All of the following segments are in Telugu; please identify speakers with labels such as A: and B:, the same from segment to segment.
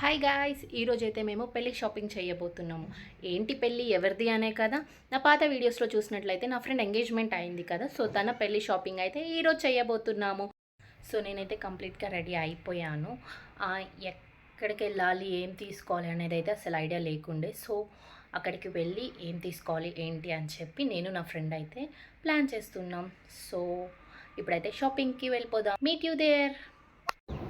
A: హాయ్ గాయ్స్ ఈరోజు అయితే మేము పెళ్ళి షాపింగ్ చేయబోతున్నాము. ఏంటి పెళ్ళి? ఎవరిది అనే కదా? నా పాత వీడియోస్లో చూసినట్లయితే నా ఫ్రెండ్ ఎంగేజ్మెంట్ అయింది కదా సో తన పెళ్ళి షాపింగ్ అయితే ఈరోజు చేయబోతున్నాము. సో నేనైతే కంప్లీట్గా రెడీ అయిపోయాను. ఎక్కడికి వెళ్ళాలి ఏం తీసుకోవాలి అనేది అయితే అసలు ఐడియా లేకుండే. సో అక్కడికి వెళ్ళి ఏం తీసుకోవాలి ఏంటి అని చెప్పి నేను నా ఫ్రెండ్ అయితే ప్లాన్ చేస్తున్నాం. సో ఇప్పుడైతే షాపింగ్కి వెళ్ళిపోదాం. మీట్ యూ దేర్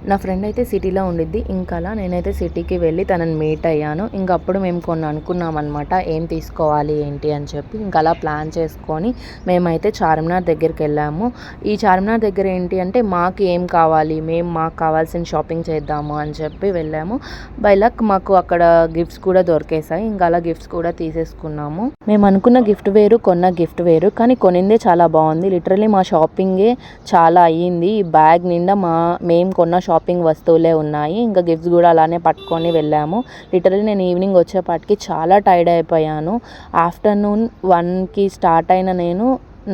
B: నా ఫ్రెండ్ అయితే సిటీలో ఉండిద్ది. ఇంకా అలా నేనైతే సిటీకి వెళ్ళి తనని మీట్ అయ్యాను. ఇంకా అప్పుడు మేము కొన్ని అనుకున్నాం అనమాట ఏం తీసుకోవాలి ఏంటి అని చెప్పి ఇంకా అలా ప్లాన్ చేసుకొని మేమైతే చార్మినార్ దగ్గరికి వెళ్ళాము. ఈ చార్మినార్ దగ్గర ఏంటి అంటే మాకు ఏం కావాలి మేము మాకు కావాల్సిన షాపింగ్ చేద్దాము అని చెప్పి వెళ్ళాము. బై లక్ మాకు అక్కడ గిఫ్ట్స్ కూడా దొరికేసాయి ఇంకా అలా గిఫ్ట్స్ కూడా తీసేసుకున్నాము. మేము అనుకున్న గిఫ్ట్ వేరు కొన్న గిఫ్ట్ వేరు. కానీ కొనిందే చాలా బాగుంది. లిటరలీ మా షాపింగే చాలా అయ్యింది. ఈ బ్యాగ్ నిండా మా మేము కొన్న షాపింగ్ వస్తువులే ఉన్నాయి. ఇంకా గిఫ్ట్స్ కూడా అలానే పట్టుకొని వెళ్ళాము. లిటరలీ నేను ఈవినింగ్ వచ్చేపాటికి చాలా టైర్డ్ అయిపోయాను. ఆఫ్టర్నూన్ వన్కి స్టార్ట్ అయిన నేను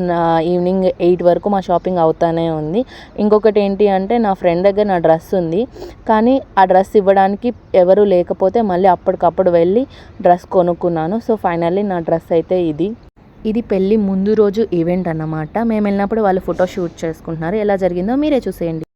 B: నా ఈవినింగ్ ఎయిట్ వరకు మా షాపింగ్ అవుతానే ఉంది. ఇంకొకటి ఏంటి అంటే నా ఫ్రెండ్ దగ్గర నా డ్రెస్ ఉంది. కానీ ఆ డ్రెస్ ఇవ్వడానికి ఎవరు లేకపోతే మళ్ళీ అప్పటికప్పుడు వెళ్ళి డ్రెస్ కొనుక్కున్నాను. సో ఫైనల్లీ నా డ్రెస్ అయితే ఇది. ఇది పెళ్ళి ముందు రోజు ఈవెంట్ అన్నమాట. మేము వెళ్ళినప్పుడు వాళ్ళు ఫోటో షూట్ చేసుకుంటున్నారు. ఎలా జరిగిందో మీరే చూసేయండి.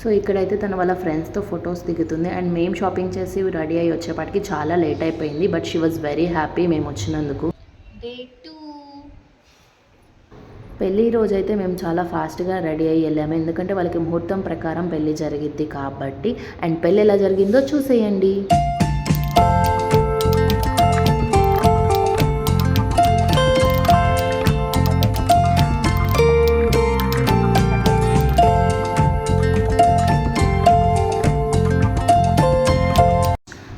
B: సో ఇక్కడైతే తన వాళ్ళ ఫ్రెండ్స్తో ఫొటోస్ దిగుతుంది. అండ్ మేము షాపింగ్ చేసి రెడీ అయ్యి వచ్చేపాటికి చాలా లేట్ అయిపోయింది. But she was very happy మేము వచ్చినందుకు.
A: డే టూ
B: పెళ్ళి రోజు అయితే మేము చాలా ఫాస్ట్గా రెడీ అయ్యి వెళ్ళాము. ఎందుకంటే వాళ్ళకి ముహూర్తం ప్రకారం పెళ్ళి జరిగిద్ది కాబట్టి. అండ్ పెళ్ళి ఎలా జరిగిందో చూసేయండి.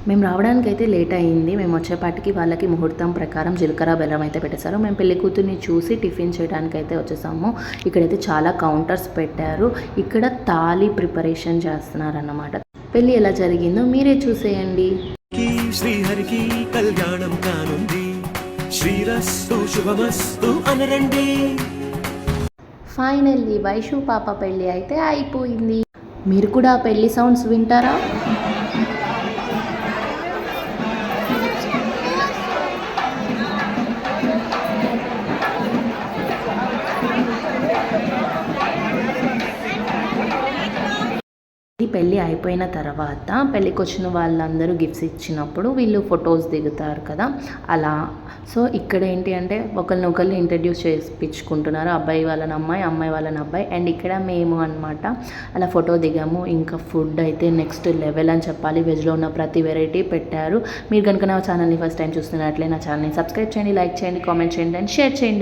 B: మేము రావడానికి అయితే లేట్ అయింది. మేము వచ్చేపాటికి వాళ్ళకి ముహూర్తం ప్రకారం జీలకర్ర బెల్లం అయితే పెట్టేశారు. మేము పెళ్ళి కూతుర్ని చూసి టిఫిన్ చేయడానికి అయితే వచ్చేసాము. ఇక్కడైతే చాలా కౌంటర్స్ పెట్టారు. ఇక్కడ తాళి ప్రిపరేషన్ చేస్తున్నారన్నమాట. పెళ్ళి ఎలా జరిగిందో మీరే చూసేయండి.
C: శ్రీహరికి కళ్యాణం కానుంది. శ్రీరస్తు శుభమస్తు అనరండి.
B: ఫైనల్లీ వైషు పాప పెళ్ళి అయితే అయిపోయింది. మీరు కూడా పెళ్ళి సౌండ్స్ వింటారా? పెళ్ళి అయిపోయిన తర్వాత పెళ్ళికి వచ్చిన వాళ్ళందరూ గిఫ్ట్స్ ఇచ్చినప్పుడు వీళ్ళు ఫొటోస్ దిగుతారు కదా అలా. సో ఇక్కడ ఏంటి అంటే ఒకరిని ఒకరిని ఇంట్రడ్యూస్ చేయించుకుంటున్నారు అబ్బాయి వాళ్ళని అమ్మాయి అమ్మాయి వాళ్ళని అబ్బాయి. అండ్ ఇక్కడ మేము అనమాట అలా ఫోటో దిగాము. ఇంకా ఫుడ్ అయితే నెక్స్ట్ లెవెల్ అని చెప్పాలి. వెజ్లో ఉన్న ప్రతి వెరైటీ పెట్టారు. మీరు కనుక నా ఛానల్ని ఫస్ట్ టైం చూస్తున్నట్లే నా ఛానల్ని సబ్స్క్రైబ్ చేయండి లైక్ చేయండి కామెంట్ చేయండి అండ్ షేర్ చేయండి.